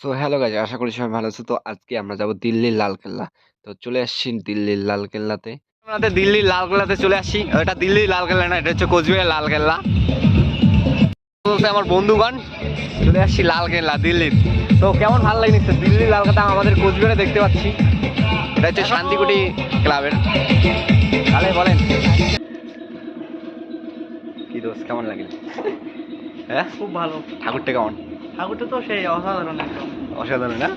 So hello guys আশা করি সবাই ভালো আছো। তো আজকে আমরা যাব দিল্লির লালকেল্লা তো চলে আসছি দিল্লির লালকেল্লাতে আমাদের দিল্লির লালকেল্লাতে চলে আসি এটা দিল্লির লালকেল্লা না এটা হচ্ছে কোচবিহারের লালকেল্লা আমার বন্ধুগণ চলে আসছি লালকেল্লা দিল্লির। তো কেমন ভালো লাগে নিশ্চয় দিল্লির লালকেল্লা আমাদের কোচবিহারে দেখতে পাচ্ছি। এটা হচ্ছে শান্তিকুটি ক্লাবের। তাহলে বলেন। কি দোষ কেমন লাগে হ্যাঁ? খুব ভালো। ঠাকুরটা কেমন? ঠাকুরটা তো সেই অসাধারণ একদম অসাধারণ না?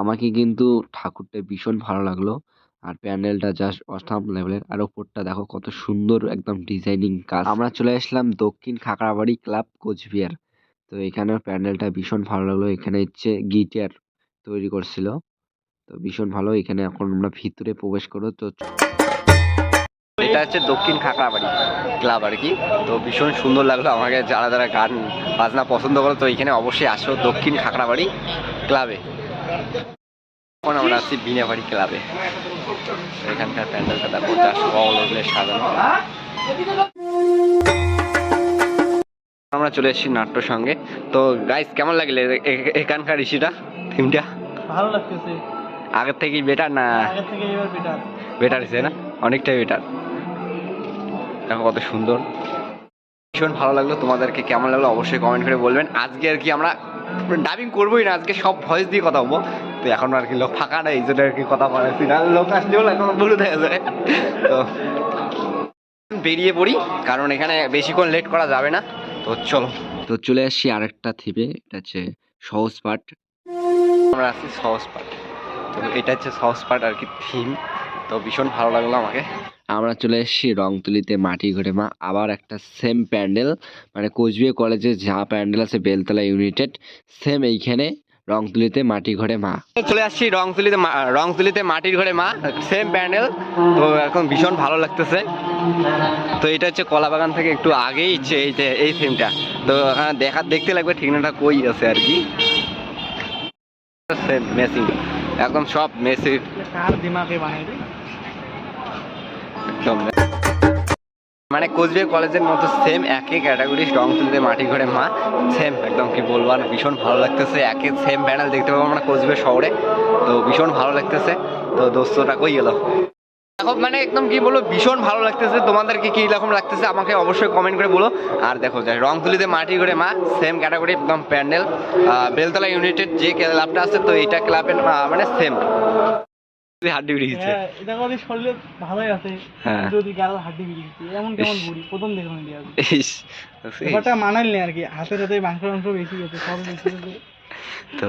আমাকে কিন্তু ঠাকুরটা ভীষণ ভালো লাগল। আর প্যান্ডেলটা জাস্ট অসাম লেভেলের আর ওপরটা দেখো কত সুন্দর একদম ডিজাইনিং কাজ আমরা চলে আসলাম দক্ষিণ খাকড়াবাড়ি ক্লাব কোচবিহার। তো এখানের প্যান্ডেলটা ভীষণ ভালো লাগল। এখানে হচ্ছে গিটার তৈরি করছিল। তো ভীষণ ভালো। এখানে এখন আমরা ভিতরে প্রবেশ করব। তো এটা হচ্ছে দক্ষিণ খাকড়াবাড়ি ক্লাব আর কি? তো ভীষণ সুন্দর লাগল আমাকে যারা যারা গান বাজনা পছন্দ করে তো এখানে অবশ্যই আসো দক্ষিণ খাকড়াবাড়ি ক্লাবে এখন আমরা আছি বিনাবাড়ি ক্লাবে এখানকার প্যান্ডেলটা দেখো জাস্ট অলগুলো সাজানো। আমরা চলে এসেছি নাট্য সঙ্গে। তো গাইস কেমন লাগলে এখানকার ঋষিটা থিমটা ভালো লাগতেছে। আগের থেকেই বেটার না? আগের থেকে এবার বেটার বেটার হয়েছে না? অনেকটাই বেটার দেখো কত সুন্দর। ভীষণ ভালো লাগল তোমাদেরকে কেমন লাগল অবশ্যই কমেন্ট করে বলবেন। আজকে আর কি আমরা ডাবিং করবোই না আজকে সব ভয়েস দিয়ে কথা বলব। তো এখন আর কি লোক ফাঁকা নেই এই জন্য আর কি কথা বলেছি না। লোক আসলেও এখন বলে দেওয়া যায় তো বেরিয়ে পড়ি কারণ এখানে বেশিক্ষণ লেট করা যাবে না। তো চলো। তো চলে আসছি আর আরেকটা থিপে এটা হচ্ছে সহজ পাঠ। আমরা আছি সহজ পাঠ। তো এটা হচ্ছে সহজ পাঠ আর কি থিম তো ভীষণ ভালো লাগল আমাকে। আমরা চলে এসেছি রংতুলিতে মাটি ঘরে, মা। আবার একটা সেম প্যান্ডেল মানে কোচবিহার কলেজে যা প্যান্ডেল আছে বেলতলা ইউনাইটেড সেম এইখানে রংতুলিতে মাটি ঘরে, মা। চলে আসছি রংতুলিতে রংতুলিতে মাটির ঘরে, মা। সেম প্যান্ডেল, তো এখন ভীষণ ভালো লাগতেছে। তো এটা হচ্ছে কলা বাগান থেকে একটু আগেই এই এই সেমটা তো এখানে দেখা, দেখতে লাগবে ঠিকানাটা কই আছে আর কি। সেম মেসিং একদম সব মেসি মানে কোচবিহার কলেজের মতো সেম একই ক্যাটাগরি রংতুলিতে মাটি ঘরে, মা। সেম একদম কি বলব, আর ভীষণ ভালো লাগতেছে। একই সেম প্যানেল দেখতে পাবো আমরা কোচবিহার শহরে। তো ভীষণ ভালো লাগতেছে। তো দোস্তটা কই গেল? এখন মানে একদম কি বলব, ভীষণ ভালো লাগতেছে। তোমাদেরকে কি রকম লাগতেছে, আমাকে অবশ্যই কমেন্ট করে বলো। আর দেখো, যাই রংতুলিতে মাটি করে মা। সেম ক্যাটাগরি একদম প্যান্ডেল বেলতলা ইউনাইটেড যে ক্লাবটা আছে, তো এইটা ক্লাবের মানে সেম হাড্ডি উড়ে গেছে হ্যাঁ এটা করে শরীরে ভালোই আছে। হ্যাঁ। যদি গাল হাড্ডি বিড়িয়েছে এমন কেমন বুড়ি? প্রথম দেখলাম এটা। আর ব্যাপারটা মানাইল নি আর কি। হাতের হাতে মাংস মাংস বেশি গেছে সব বেশি গেছে তো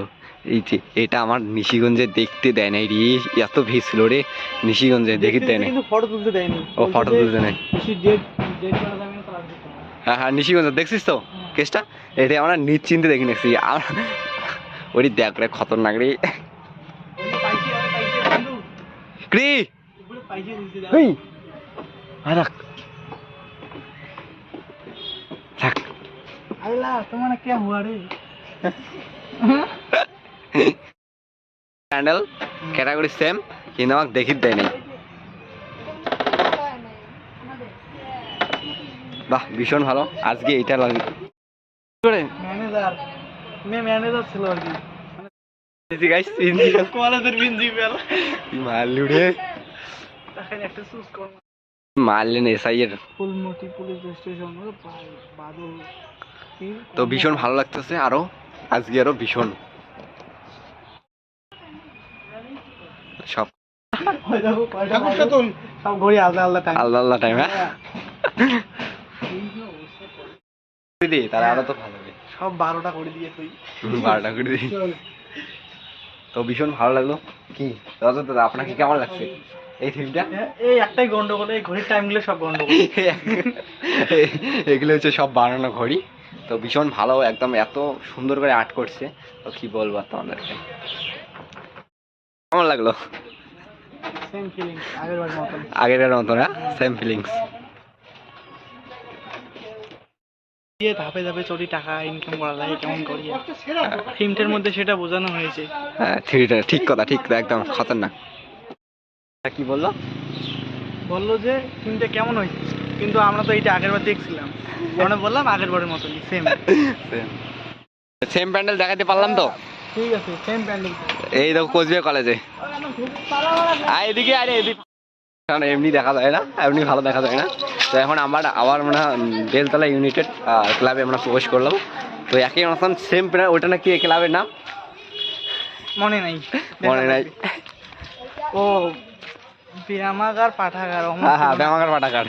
এই যে এটা আমার নিশিগঞ্জে দেখতে দেয় না রে। এত ভিড় ছিল রে নিশিগঞ্জে দেখতে দেয় না কিন্তু ফটো তুলতে দেয়নি ও ফটো তুলতে নেই। না তো আর হ্যাঁ হ্যাঁ নিশিগঞ্জ দেখছিস তো কেসটা? এটা আমরা নিশ্চিন্তে দেখে নিচ্ছি ওই দেখ রে খতরনাক রে। রে? প্যান্ডেল ক্যাটাগরি সেম কিন্তু আমাকে দেখি দেয় নাই। বাহ ভীষণ ভালো। আজকে এইটা লাগে করে ম্যানেজার ম্যানেজার ছিল আর কি গাইস কলেজের প্রিন্সিপাল মারলু দেখেন একটা চুজ কর মারলেন SI Phulmati police station Badal তো ভীষণ ভালো লাগতেছে আরও আজকে আরও ভীষণ সব আলাদা আলাদা টাইম হ্যাঁ দিদি তাহলে আরও তো ভালো সব বারোটা করে দিয়ে তুই বারোটা করে দিই তো ভীষণ ভালো লাগল। কি? দাদা দাদা আপনাকে কেমন লাগছে? এই থিমটা? এই একটাই গন্ডগোল এই ঘড়ির টাইমগুলো সব গন্ডগোল। এগুলো হচ্ছে সব বানানো ঘড়ি। তো ভীষণ ভালো একদম এত সুন্দর করে আর্ট করছে। তো কি বলব আর তোমাদেরকে? কেমন লাগল? আগের মতন আগের মতো না সেম ফিলিংস দিয়ে ধাপে ধাপে চলি টাকা ইনকাম করা লাগে কেমন করি? থিমটার মধ্যে সেটা বোঝানো হয়েছে। হ্যাঁ থ্রিটা ঠিক কথা ঠিক কথা, একদম খতরনাক। কি বলল? বলল যে থিমটা কেমন হয়েছে? কিন্তু আমরা তো এইটা আগের বার দেখছিলাম। আমরা বললাম আগের বারের মতনই সেম সেম প্যান্ডেল দেখাতে পারলাম তো? ঠিক আছে সেম প্যান্ডেল এই দেখো কোচবিহার কলেজে আর এদিকে আরে এদিকে। কারণ এমনি দেখা যায় না এমনি ভালো দেখা যায় না। তো এখন আমার আবার মানে বেলতলা ইউনাইটেড ক্লাবে আমরা প্রবেশ করলাম। তো একই মতন সেম ওটা নাকি এই ক্লাবের নাম? মনে নাই। মনে নাই। ও ব্যায়ামাগার পাঠাগার হ্যাঁ হ্যাঁ। ব্যামাগার পাটাকার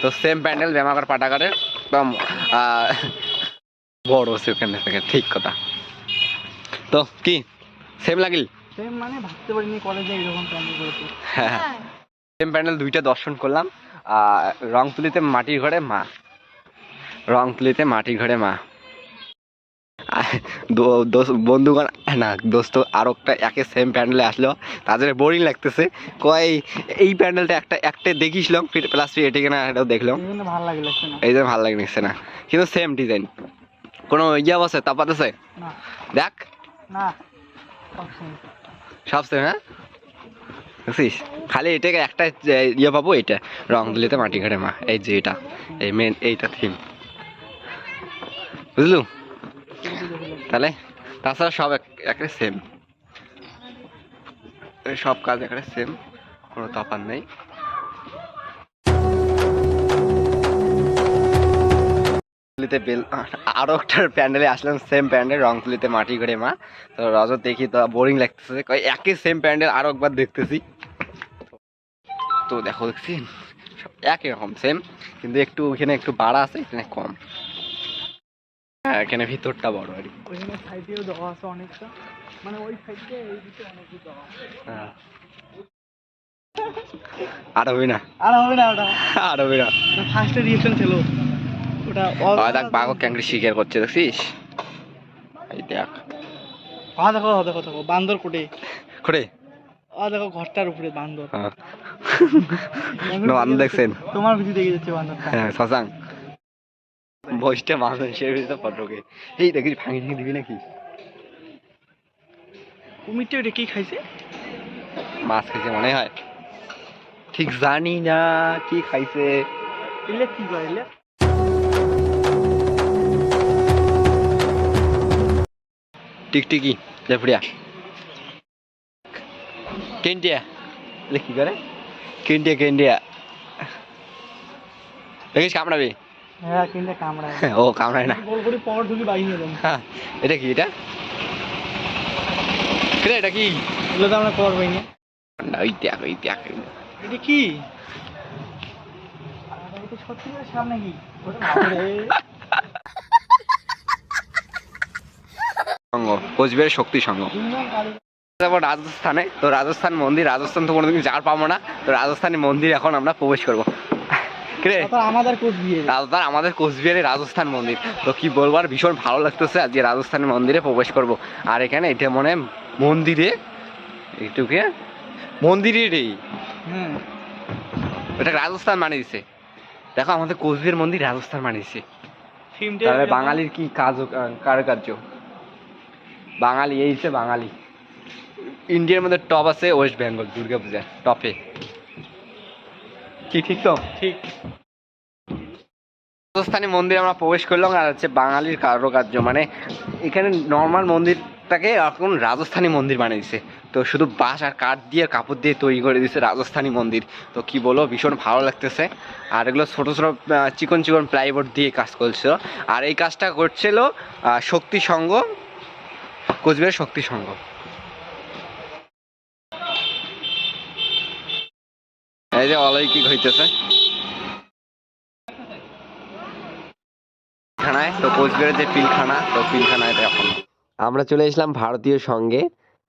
তো সেম প্যান্ডেল ব্যামাগার পাটাকারের একদম বড় সেখানে থেকে ঠিক কথা। তো কি? সেম লাগিল? সেম মানে ভাবতে পারিনি কলেজে এরকম প্যান্ডেল করেছে। হ্যাঁ। সেম প্যান্ডেল দুইটা দর্শন করলাম। আর রংতুলিতে মাটির ঘরে মা। রংতুলিতে মাটির ঘরে মা। বন্ধুগণ না দোস্ত আর একটা একে সেম প্যান্ডেলে আসলো। তাদের বোরিং লাগতেছে। কয় এই প্যান্ডেলটা একটা একটা দেখিছিলাম প্লাস এটি কিনা এটাও দেখলাম এই জন্য ভালো লাগে লাগছে না। কিন্তু সেম ডিজাইন কোনো ইয়ে আছে? তাপাত আছে? দেখ। সব সেম হ্যাঁ? বুঝছিস খালি এটাকে একটা ইয়ে পাবো এটা, রং দিলেতে মাটি ঘাটে মা, এই যে এটা, এই মেন এইটা থিম বুঝলু? তাহলে তাছাড়া সব এক- একেবারে সেম সব কাজ একটা সেম কোনো তফাৎ নেই। তুলিতে বেল আরও একটা প্যান্ডেলে আসলাম সেম প্যান্ডেল রং তুলিতে মাটি ঘরে মা। তো রজত দেখি তো বোরিং লাগতেছে। একই সেম প্যান্ডেল আরও একবার দেখতেছি। তো দেখো দেখছি। সব একই রকম সেম কিন্তু একটু ওখানে একটু বাড়া আছে এখানে কম। হ্যাঁ এখানে ভিতরটা বড় আর কি। ওইখানে সাইডেও দেওয়া আছে অনেকটা। মানে ওই সাইডে এই দিকে অনেক দেওয়া হ্যাঁ। আর হবে না। আর হবে না ওটা। আর হবে না। ফার্স্টে রিয়েকশন ছিল। ওটা আর দেখ বাঘ ক্যাংরি শিকার করছে দেখছিস এই দেখ। আ দেখো দেখো দেখো বান্দর কোটে করে। দেখো ঘরটার উপরে বান্দর। হ্যাঁ। বান্দর দেখছেন তোমার ভিতরে দেখে যাচ্ছে বান্দরটা হ্যাঁ শশাং। বইটা মানুষের ভিতরে পটকে এই দেখিস ভাঙি ভাঙি দিবি নাকি? কুমিরটা ওটা কি খাইছে? মাছ খাইছে মনে হয়। ঠিক জানি না কি খাইছে। এলে কি করে এলে? টিকটিকি লেফড়িয়া। কেন্টিয়া এলে কি করে কেন্টিয়া কেন্টিয়া দেখিস কামড়াবে হ্যাঁ কামড়ায় ও কামড়ায় না। গোল করে পর ঢুকি বাইরে নিয়ে যাব। হ্যাঁ এটা কি এটা? কিরে, এটা কি? এগুলো তো আমরা করবোই না। না, ওই দেখ ওই দেখ। এটা কি? আরে, সত্যি সামনে কি সঙ্গ কোচবিহারের শক্তি সঙ্গ। তারপর রাজস্থানে। তো রাজস্থান মন্দির রাজস্থান তো কোনোদিন যাওয়ার পাবো না। তো রাজস্থানী মন্দির এখন আমরা প্রবেশ করব। আমাদের কোচ আমাদের কোচবিহারে রাজস্থান মন্দির। তো কি বলব আর ভীষণ ভালো লাগতেছে আজকে রাজস্থান মন্দিরে প্রবেশ করব। আর এখানে এটা মনে মন্দিরে একটুকে মন্দিরে রে হ্যাঁ। এটা রাজস্থান মানে দিছে। দেখো আমাদের কোচবিহার মন্দির রাজস্থান মানে দিছে। বাঙালির কি কাজ কারুকার্য বাঙালি এই বাঙালি। ইন্ডিয়ার মধ্যে টপ আছে ওয়েস্ট বেঙ্গল দুর্গা পূজা টপে কি ঠিক তো? ঠিক। রাজস্থানী মন্দিরে আমরা প্রবেশ করলাম আর হচ্ছে বাঙালির কারুকার্য। মানে এখানে নর্মাল মন্দিরটাকে এখন রাজস্থানী মন্দির বানিয়ে দিছে। তো শুধু বাঁশ আর কাঠ দিয়ে কাপড় দিয়ে তৈরি করে দিছে রাজস্থানী মন্দির। তো কি বলব ভীষণ ভালো লাগতেছে। আর এগুলো ছোটো ছোটো চিকন চিকন প্লাইবোর্ড দিয়ে কাজ করছিল। আর এই কাজটা করছিল শক্তি সংঘ কোচবিহার শক্তি সংঘ। এই যে অলৌকিক হইতেছে? আমরা চলে এসলাম ভারতীয় সঙ্গে,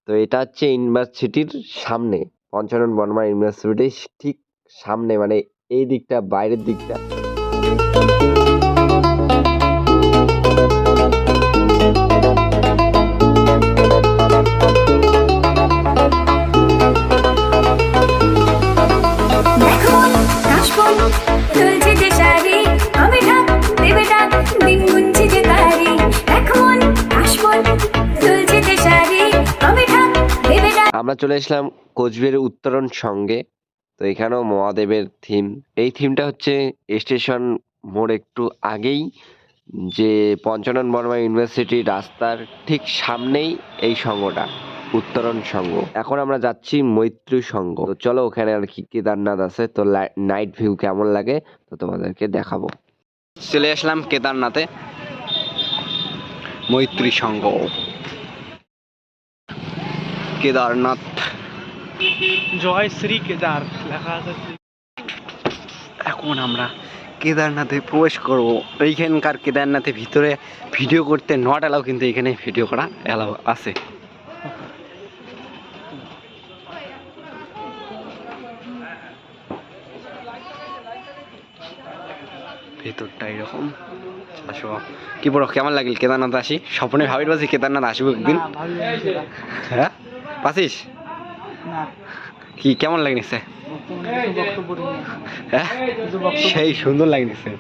তো এটা হচ্ছে ইউনিভার্সিটির সামনে, পঞ্চানন বর্মা ইউনিভার্সিটির ঠিক সামনে মানে এই দিকটা, বাইরের দিকটা। আমরা চলে এসলাম কোচবিহারের উত্তরণ সঙ্গে। তো এখানেও মহাদেবের থিম এই থিমটা হচ্ছে স্টেশন মোড় একটু আগেই, যে পঞ্চানন বর্মা ইউনিভার্সিটি রাস্তার ঠিক সামনেই এই সঙ্গটা, উত্তরণ সংঘ এখন আমরা যাচ্ছি মৈত্রী সংঘ তো চলো ওখানে আর কি কেদারনাথ আছে, তো নাইট ভিউ কেমন লাগে, তো তোমাদেরকে দেখাবো। চলে আসলাম কেদারনাথে। মৈত্রী সংঘ কেদারনাথ। জয় শ্রী কেদার লেখা আছে এখন আমরা কেদারনাথে প্রবেশ করব। এইখানকার কেদারনাথের ভিতরে ভিডিও করতে নট অ্যালাউ কিন্তু এখানে ভিডিও করা অ্যালাউ আছে। ভেতরটা এরকম। আসো। কি বড় কেমন লাগিল? কেদারনাথ আসি? স্বপ্নে ভাবির পাচ্ছি কেদারনাথ আসব একদিন। হ্যাঁ? না, কি কেমন লাগনিছে। হ্যাঁ? সেই সুন্দর লাগতেছে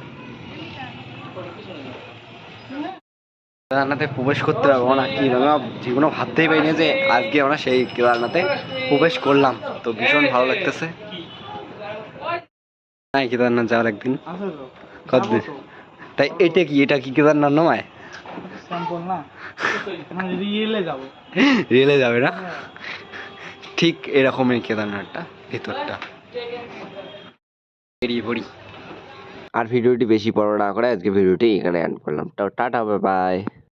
কেদারনাথে প্রবেশ করতে পারব না কি জীবনে ভাবতেই পারিনি যে আজকে আমরা সেই কেদারনাথে প্রবেশ করলাম। তো ভীষণ ভালো লাগতেছে। হ্যাঁ কেদারনাথ যাওয়ার একদিন। কতদিন? তাই এটা কি এটা কি কেদারনাথ নয়? স্যাম্পল না? এখন রিয়েলে যাব। না? ঠিক এরকমই কেদারনাথটা ভেতরটা। বেরিয়ে পড়ি। আর ভিডিওটি বেশি বড় না করে আজকে ভিডিওটি এখানে এন্ড করলাম। তো টাটা বাই বাই